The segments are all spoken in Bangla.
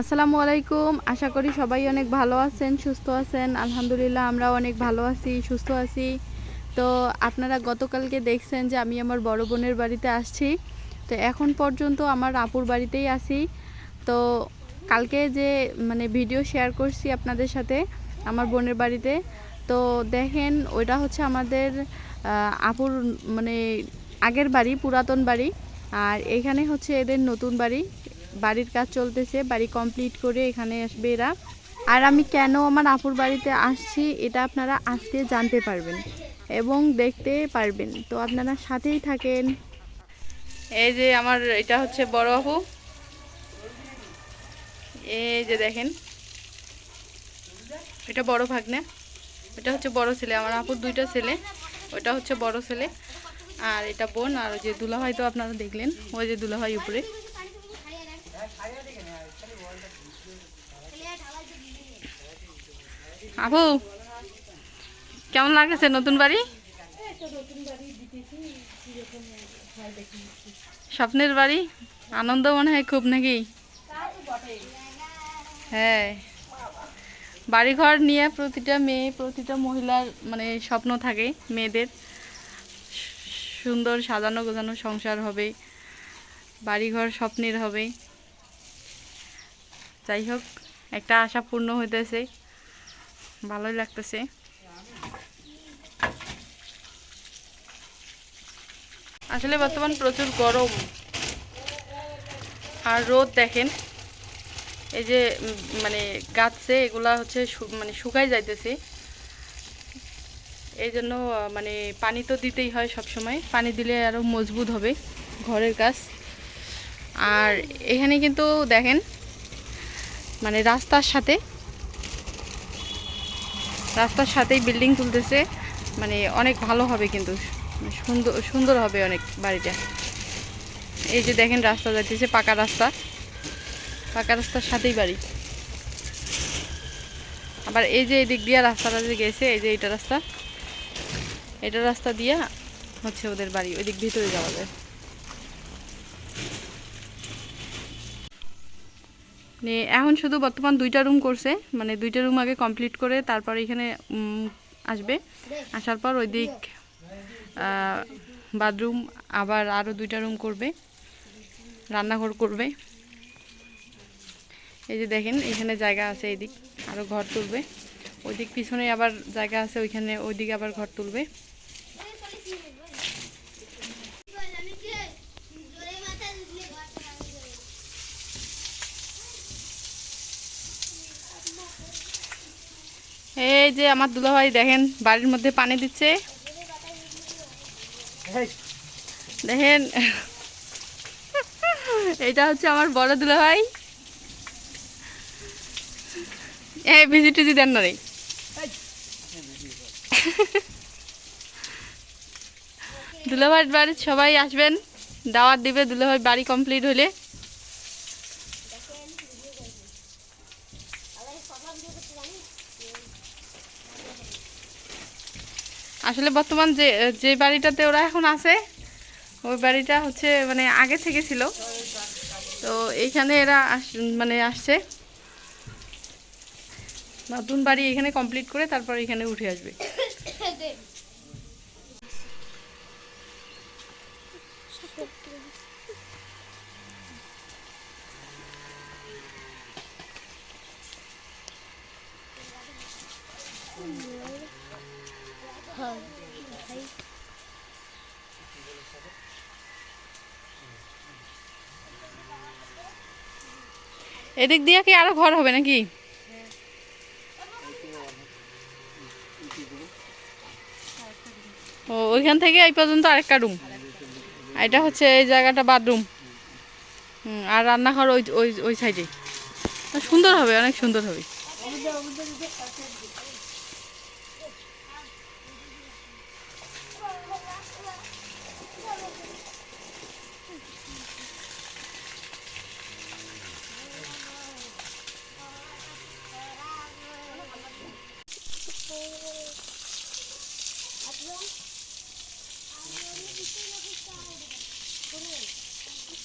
আসসালামু আলাইকুম। আশা করি সবাই অনেক ভালো আছেন, সুস্থ আছেন। আলহামদুলিল্লাহ আমরা অনেক ভালো আছি, সুস্থ আছি। তো আপনারা গতকালকে দেখছেন যে আমি আমার বড় বোনের বাড়িতে আসছি। তো এখন পর্যন্ত আমার আপুর বাড়িতেই আছি। তো কালকে যে মানে ভিডিও শেয়ার করছি আপনাদের সাথে আমার বোনের বাড়িতে, তো দেখেন ওইটা হচ্ছে আমাদের আপুর মানে আগের বাড়ি, পুরাতন বাড়ি। আর এখানে হচ্ছে এদের নতুন বাড়ি। বাড়ির কাজ চলতেছে, বাড়ি কমপ্লিট করে এখানে আসবে এরা। আর আমি কেন আমার আপুর বাড়িতে আসছি, এটা আপনারা আজকে জানতে পারবেন এবং দেখতে পারবেন। তো আপনারা সাথেই থাকেন। এই যে আমার, এটা হচ্ছে বড় আপু। এই যে দেখেন। এটা বড় ভাগ্নে। এটা হচ্ছে বড় ছেলে, আমার আপুর দুইটা ছেলে। ওটা হচ্ছে বড় ছেলে। আর এটা বোন, আর ওই যে দুলাভাই তো আপনারা দেখলেন। ওই যে দুলাভাই উপরে। আপু কেমন লাগছে নতুন বাড়ি? স্বপ্নের বাড়ি? আনন্দ মনে হয় খুব নাকি? হ্যাঁ। বাড়িঘর নিয়ে প্রতিটা মেয়ে, প্রতিটা মহিলার মানে স্বপ্ন থাকে মেয়েদের। সুন্দর সাজানো গোজানো সংসার হবে, বাড়িঘর স্বপ্নের হবে। যাই হোক, একটা আশা পূর্ণ হইতেছে। ভালোই লাগতেছে। আসলে বর্তমান প্রচুর গরম আর রোদ দেখেন। এই যে মানে গাছে এগুলা হচ্ছে মানে শুকাই যাইতেছে। এই জন্য মানে পানি তো দিতেই হয় সব সময় পানি দিলে আরও মজবুত হবে ঘরের গাছ আর এখানে কিন্তু দেখেন মানে রাস্তার সাথে, রাস্তার সাথেই বিল্ডিং তুলতেছে মানে অনেক ভালো হবে কিন্তু মানে সুন্দর সুন্দর হবে অনেক বাড়িটা। এই যে দেখেন রাস্তা যাইতেছে, পাকা রাস্তা, পাকা রাস্তার সাথেই বাড়ি। আবার এই যে এদিক দিয়ে রাস্তাটা যে গেছে, এই যে এটা রাস্তা এটা রাস্তা দিয়ে হচ্ছে ওদের বাড়ি ওই দিক ভিতরে যাওয়া যায়। এখন শুধু বর্তমান দুইটা রুম করছে মানে দুইটা রুম আগে কমপ্লিট করে তারপর এখানে আসবে। আসার পর ওই দিক বাথরুম আবার আরও দুইটা রুম করবে, রান্নাঘর করবে। এই যে দেখেন, এখানে জায়গা আছে এইদিক আরও ঘর তুলবে। ওই দিক পিছনে আবার জায়গা আছে, ওইখানে ওই দিকে আবার ঘর তুলবে। এই যে আমার দুলাভাই দেখেন বাড়ির মধ্যে পানি দিচ্ছে। দেখেন এটা হচ্ছে আমার বড় দুলাভাই। এই ভিজি টিজি দেন না রে। দুলাভাইয়ের বাড়ির সবাই আসবেন দাওয়াত দিবে দুলাভাই বাড়ি কমপ্লিট হলে। আসলে বর্তমান যে যে বাড়িটাতে ওরা এখন আছে, ওই বাড়িটা হচ্ছে মানে আগে থেকে ছিল। তো এইখানে এরা আস- মানে আসছে। নতুন বাড়ি এখানে কমপ্লিট করে তারপর এখানে উঠে আসবে। এদিক দিয়ে কি আরও ঘর হবে নাকি? ও, ওইখান থেকে এই পর্যন্ত আরেকটা রুম এটা হচ্ছে এই জায়গাটা বাথরুম হুম, আর রান্নাঘর ওই ওই ওই সাইডে সুন্দর হবে, অনেক সুন্দর হবে।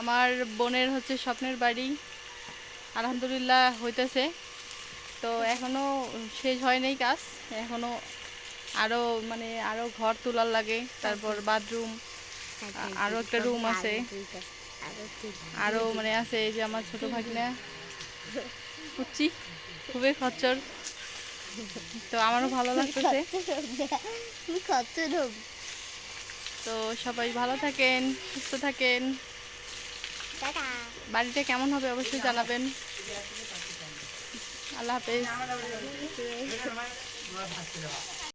আমার বোনের হচ্ছে স্বপ্নের বাড়ি। আলহামদুলিল্লাহ হইতেছে। তো এখনও শেষ হয় নাই কাজ। এখনও আরও মানে আরও ঘর তোলার লাগে তারপর বাথরুম আরও একটা রুম আছে। আরও মানে আছে এই যে আমার ছোট ভাগিনা। কুচি খুবই খচ্চর। তো আমারও ভালো লাগতেছে। তো সবাই ভালো থাকেন সুস্থ থাকেন। বাড়িটা কেমন হবে অবশ্যই জানাবেন। আল্লাহ হাফেজ।